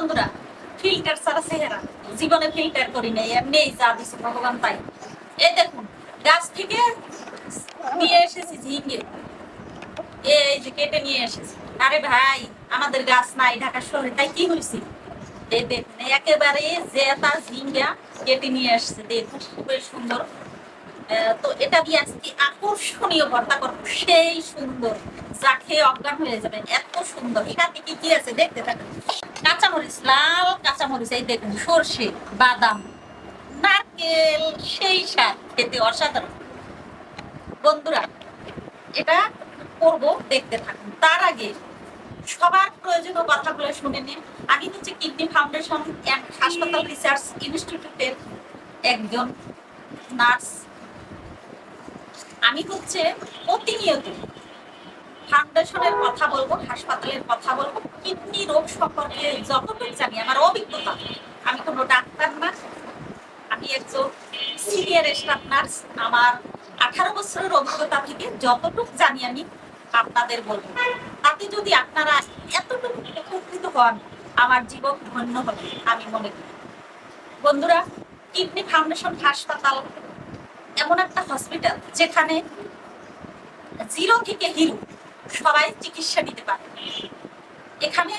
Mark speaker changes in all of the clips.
Speaker 1: বন্ধুরা ফিল্টার ছাড়া চেহারা। জীবনে ফিল্টার করি নাই, এমনি যা দিছে ভগবান তাই। এই দেখুন, গাছ থেকে নিয়ে এসেছি ঝিঙ্গে। এই যে কেটে নিয়ে এসেছি। আরে ভাই, আমাদের গাছ নাই ঢাকা শহরে, তাই কি হয়েছে এই দেখুন, একেবারে তার ঝিঙ্গা কেটে নিয়ে আসছে দেখুন, খুবই সুন্দর। তো এটা দিয়ে আজকে আকর্ষণীয় ভর্তা করব, সেই সুন্দর। যা খেয়ে অজ্ঞান হয়ে যাবে এত সুন্দর। সাথে কি কি আছে, দেখতে থাকুন। কাঁচামরিচ, লাল কাঁচামরিচ, এই দেখুন, সর্ষে, বাদাম, নারকেল, সেই স্বাদ খেতে অসাধারণ। বন্ধুরা, এটা করব, দেখতে থাকুন। তার আগে সবার প্রয়োজনীয় কথাগুলো শুনে নিন। আমি হচ্ছে কিডনি ফাউন্ডেশন হাসপাতাল রিসার্চ ইনস্টিটিউটের একজন নার্স। আমি হচ্ছে প্রতিনিয়ত ফাউন্ডেশনের কথা বলব, হাসপাতালের কথা বলব, কিডনি রোগ সম্পর্কে যতটুকু জানি, আমার অভিজ্ঞতা, আমি কোনো ডাক্তার না, আমি একজন সিনিয়র স্টাফ নার্স আমার আঠারো বছরের অভিজ্ঞতা থেকে যতটুকু জানি আমি আপনাদের বলব। তাতে যদি আপনারা এতটুকু উপকৃত হন, আমার জীবন ধন্য হবে, আমি মনে করি। বন্ধুরা, কিডনি ফাউন্ডেশন হাসপাতাল এমন একটা হসপিটাল যেখানে জিরো থেকে হিরো সবাই চিকিৎসা নিতে পারে। এখানে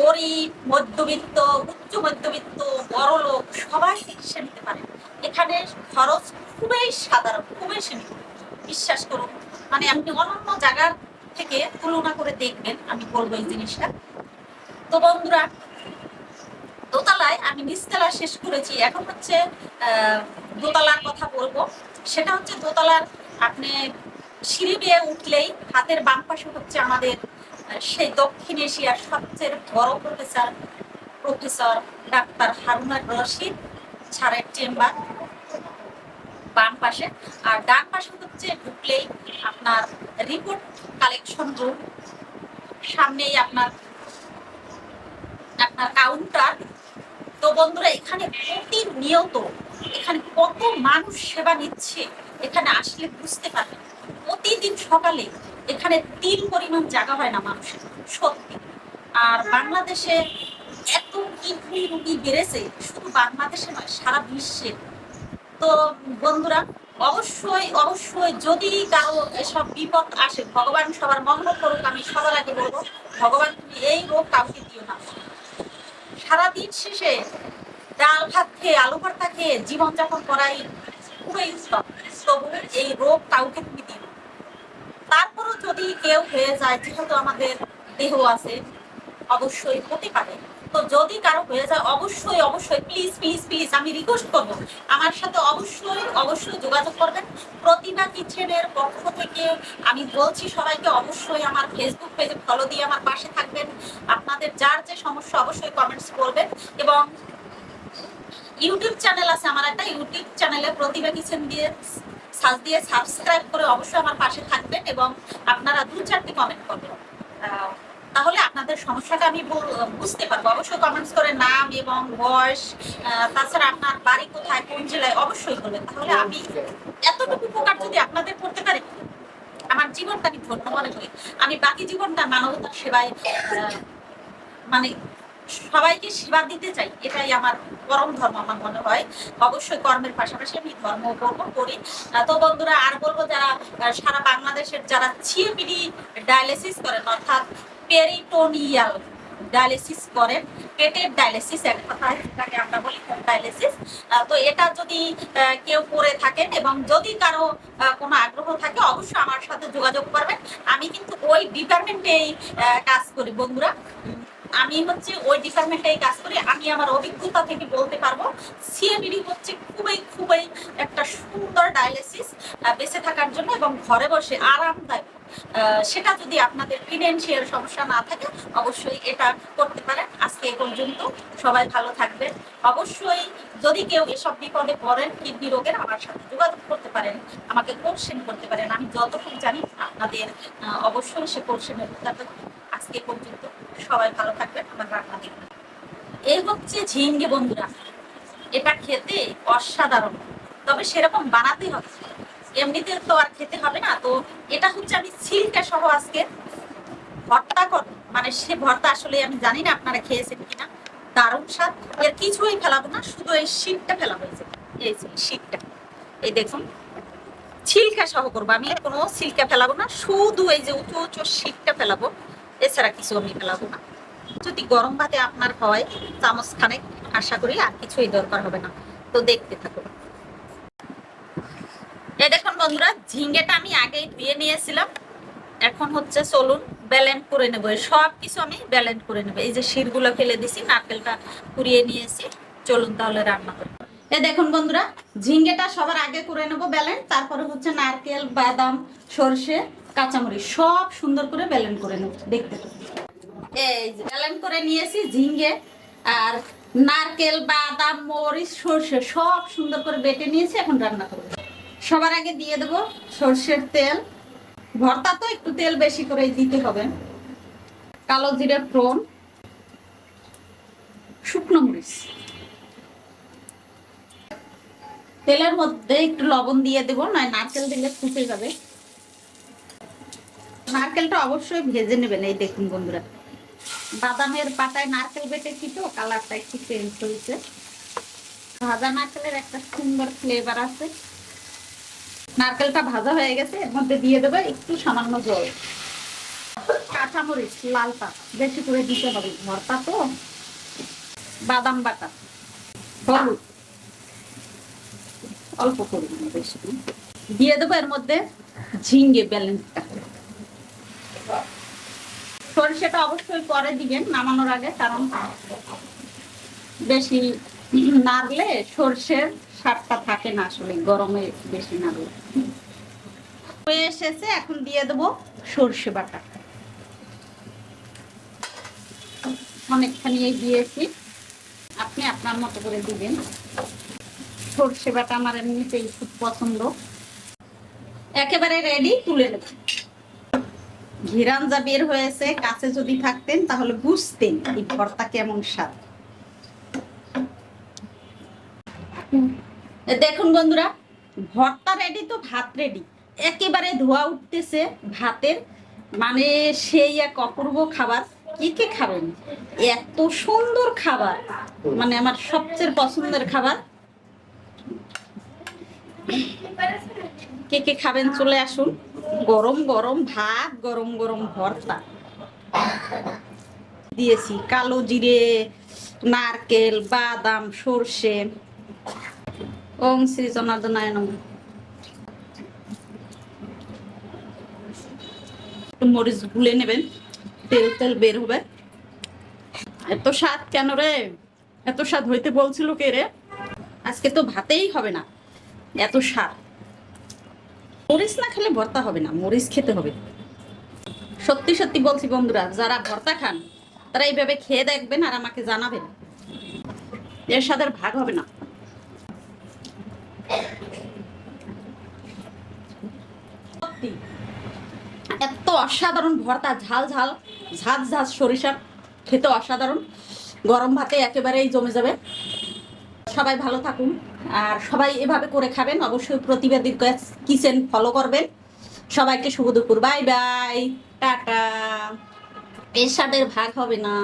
Speaker 1: গরিব, মধ্যবিত্ত, উচ্চ মধ্যবিত্ত, বড় লোক সবাই চিকিৎসা নিতে পারে। এখানে খরচ খুবই সাধারণ, খুবই সীমিত। বিশ্বাস করুন মানে আপনি অন্যান্য জায়গার থেকে তুলনা করে দেখবেন, আমি বলব এই জিনিসটা। তো বন্ধুরা, দোতলায় আমি নিচতলা শেষ করেছি। এখন হচ্ছে দোতলার কথা বলব। সেটা হচ্ছে দোতলার আপনি সিঁড়ি বেয়ে উঠলেই হাতের বাম পাশে হচ্ছে আমাদের সেই দক্ষিণ এশিয়ার সবচেয়ে বড় professor professor doctor Harunar Rashid ছাড়ের চেম্বার বাম পাশে। আর ডান পাশে হচ্ছে ঢুকলেই আপনার রিপোর্ট কালেকশন রুম সামনেই আপনার আপনার কাউন্টার তো বন্ধুরা, এখানে প্রতিনিয়ত, এখানে কত মানুষ সেবা নিচ্ছে, এখানে আসলে বুঝতে পারবেন প্রতিদিন সকালে এখানে তিন পরিমাণ জায়গা হয় না মানুষের সত্যি। আর বাংলাদেশে এত কিডনি রুগী বেড়েছে, শুধু বাংলাদেশে নয়, সারা বিশ্বে। তো বন্ধুরা, অবশ্যই অবশ্যই যদি কারও এসব বিপদ আসে, ভগবান সবার মঙ্গল করুক, আমি সবার আগে বলব, ভগবান তুমি এই রোগ কাউকে দিও না। সারাদিন শেষে ডাল ভাত খেয়ে, আলু ভর্তা খেয়ে জীবনযাপন করাই খুবই উত্তম। তবু এই রোগ কাউকে তুমি যদি কেউ হয়ে যায়, যেহেতু আমাদের দেহ আছে, অবশ্যই হতে পারে। তো যদি কারও হয়ে যায়, অবশ্যই অবশ্যই প্লিজ প্লিজ প্লিজ আমি রিকোয়েস্ট করব। আমার সাথে অবশ্যই অবশ্যই যোগাযোগ করবেন। প্রতিভা কিচেনের পক্ষ থেকে আমি বলছি সবাইকে, অবশ্যই আমার ফেসবুক পেজে ফলো দিয়ে আমার পাশে থাকবেন। আপনাদের যার যে সমস্যা, অবশ্যই কমেন্টস করবেন। এবং ইউটিউব চ্যানেল আছে, আমার একটা ইউটিউব চ্যানেলে প্রতিভা কিচেন দিয়ে সার্চ দিয়ে সাবস্ক্রাইব করে অবশ্যই আমার পাশে থাকবেন এবং আপনারা দু চারটি কমেন্ট করবেন। তাহলে আপনাদের সমস্যাটা আমি বুঝতে পারব। অবশ্যই কমেন্টস করে নাম এবং বয়স তাছাড়া আপনার বাড়ি কোথায়, কোন জেলায়, অবশ্যই বলবেন। তাহলে আমি এতটুকু উপকার যদি আপনাদের করতে পারি, আমার জীবনটা আমি ধন্য মনে করি। আমি বাকি জীবনটা মানবতার সেবায় মানে সবাইকে সেবা দিতে চাই, এটাই আমার পরম ধর্ম আমার মনে হয়। অবশ্যই কর্মের পাশাপাশি আমি ধর্ম কর্ম করি। তো বন্ধুরা, আর বলব যারা সারা বাংলাদেশের যারা সিএপিডি ডায়ালিসিস করেন, অর্থাৎ পেরিটোনিয়াল ডায়ালিসিস করেন, পেটের ডায়ালিসিস এক কথায় যেটাকে আমরা বলি ডায়ালিসিস তো এটা যদি কেউ করে থাকেন এবং যদি কারও কোনো আগ্রহ থাকে, অবশ্যই আমার সাথে যোগাযোগ করবেন। আমি কিন্তু ওই ডিপার্টমেন্টেই কাজ করি, বন্ধুরা। আমি হচ্ছে ওই ডিপার্টমেন্টেই কাজ করি, আমি আমার অভিজ্ঞতা থেকে বলতে পারব সিএবিডি হচ্ছে খুবই খুবই একটা সুন্দর ডায়ালিসিস বেঁচে থাকার জন্য এবং ঘরে বসে আরামদায়ক। সেটা যদি আপনাদের ফিনান্সিয়াল সমস্যা না থাকে, অবশ্যই এটা করতে পারেন। আজকে এ পর্যন্ত সবাই ভালো থাকবেন। অবশ্যই যদি কেউ এসব বিপদে পড়েন, কিডনি রোগের, আমার সাথে যোগাযোগ করতে পারেন, আমাকে কোশ্চেন করতে পারেন। আমি যতটুকু জানি আপনাদের অবশ্যই সে কোশ্চেনের উত্তর দেবো। আজকে পর্যন্ত। সবাই ভালো থাকবেন, আমার রান্না দেখবেন এই হচ্ছে ঝিঙ্গে বন্ধুরা। এটা খেতে অসাধারণ। তবে সেরকম বানাতেই হবে। এমনিতে তো আর খেতে হবে না। তো এটা হচ্ছে আমি সিল্কা সহ আজকে ভর্তা কর মানে সে ভর্তা আসলে আমি জানি না আপনারা খেয়েছেন কিনা। দারুণ স্বাদ। এর কিছুই ফেলাবো না, শুধু এই শীতটা ফেলা যে, এই শীতটা এই দেখুন, ছিলকা সহ করব। আমি কোনো সিল্কা ফেলাবো না, শুধু এই যে উঁচু উঁচু শীতটা ফেলাবো। এছাড়া কিছু আমি ফেলাবো না। যদি গরম ভাতে আপনার হয়, চামচ খানেক, আশা করি আর কিছুই দরকার হবে না। তো দেখতে থাকুন। এ দেখুন বন্ধুরা, ঝিঙ্গেটা আমি আগেই ধুয়ে নিয়েছিলাম। এখন হচ্ছে চলুন ব্যালেন্ড করে নেব। সব কিছু আমি ব্যালেন্ড করে নেব। এই যে শিরগুলো ফেলে দিছি, নারকেলটা কুড়িয়ে নিয়েছি। চলুন তাহলে রান্না করি। এই দেখুন বন্ধুরা, ঝিঙ্গেটা সবার আগে করে নেব ব্যালেন্ড তারপরে হচ্ছে নারকেল, বাদাম, সর্ষে, কাঁচামরিচ, সব সুন্দর করে ব্যালেন্ড করে নেব, দেখতে এই যে ব্যালেন্ড করে নিয়েছি ঝিঙ্গে আর নারকেল, বাদাম, মরিচ, সর্ষে, সব সুন্দর করে বেটে নিয়েছি, এখন রান্না করব। সবার আগে দিয়ে দেবো সর্ষের তেল। ভর্তা তো একটু তেল বেশি করে দিতে হবে। কালো জিরে ফ্রন শুকনো মরিচ। তেলের মধ্যে একটু লবণ দিয়ে দেবো, নয় নারকেল দিলে ফুটে যাবে। নারকেলটা অবশ্যই ভেজে নেবেন, এই দেখুন বন্ধুরা। বাদামের পাতায় নারকেল বেটেছি তো, কালারটা একটু চেঞ্জ হয়েছে। ভাজা নারকেলের একটা সুন্দর ফ্লেভার আছে। নারকেলটা ভাজা হয়ে গেছে, এর মধ্যে দিয়ে দেবে একটু সামান্য জল। কাঁচামরিচ লালটা বেশি করে দিতে হবে, ভর্তা তো। বাদাম বাটা, হলুদ। অল্প পরিমাণে বেশি দিয়ে দেবো এর মধ্যে ঝিঙ্গে ব্যালেন্সটা সরষেটা অবশ্যই পরে দিবেন নামানোর আগে, কারণ বেশি নাড়লে সর্ষের স্বাদটা থাকে না আসলে, গরমে বেশি নাড়লে। হয়ে এসেছে, এখন দিয়ে দেবো সর্ষে বাটা। অনেকখানি দিয়েছি। আপনি আপনার মতো করে দিবেন। সর্ষে বাটা আমার এমনিতেই খুব পছন্দ। একেবারে রেডি তুলে নেব। ঘিরান বের হয়েছে, কাছে যদি থাকতেন তাহলে বুঝতেন এই ভর্তা কেমন স্বাদ। দেখুন বন্ধুরা, ভর্তা রেডি তো, ভাত রেডি একেবারে ধোয়া উঠতেছে ভাতের মানে সেই এক অপূর্ব খাবার। কি কে খাবেন? এত সুন্দর খাবার মানে আমার সবচেয়ে পছন্দের খাবার। কে কে খাবেন চলে আসুন। গরম গরম ভাত, গরম গরম ভর্তা। দিয়েছি কালো জিরে, নারকেল, বাদাম, সর্ষে। ওম শ্রী জনার্দনায় নম মরিচ গুলে নেবেন, তেল তেল বের হবে। এত স্বাদ কেন রে? এত স্বাদ হইতে বলছিল কে রে? আজকে তো ভাতেই হবে না। এত স্বাদ। মরিচ না খেলে ভর্তা হবে না, মরিচ খেতে হবে। সত্যি সত্যি বলছি বন্ধুরা, যারা ভর্তা খান, তারা এইভাবে খেয়ে দেখবেন আর আমাকে জানাবেন। এর স্বাদের ভাগ হবে না। সত্যি, এত অসাধারণ ভর্তা, ঝাল ঝাল, ঝাঁঝ ঝাঁঝ সরিষার, খেতে অসাধারণ। গরম ভাতে একেবারেই জমে যাবে। সবাই ভালো থাকুন। আর সবাই এভাবে করে খাবেন, অবশ্যই প্রতিবেদী কিচেন ফলো করবেন। সবাইকে শুভ দুপুর। Bye bye. টাটা। এর স্বাদের ভাগ হবে না।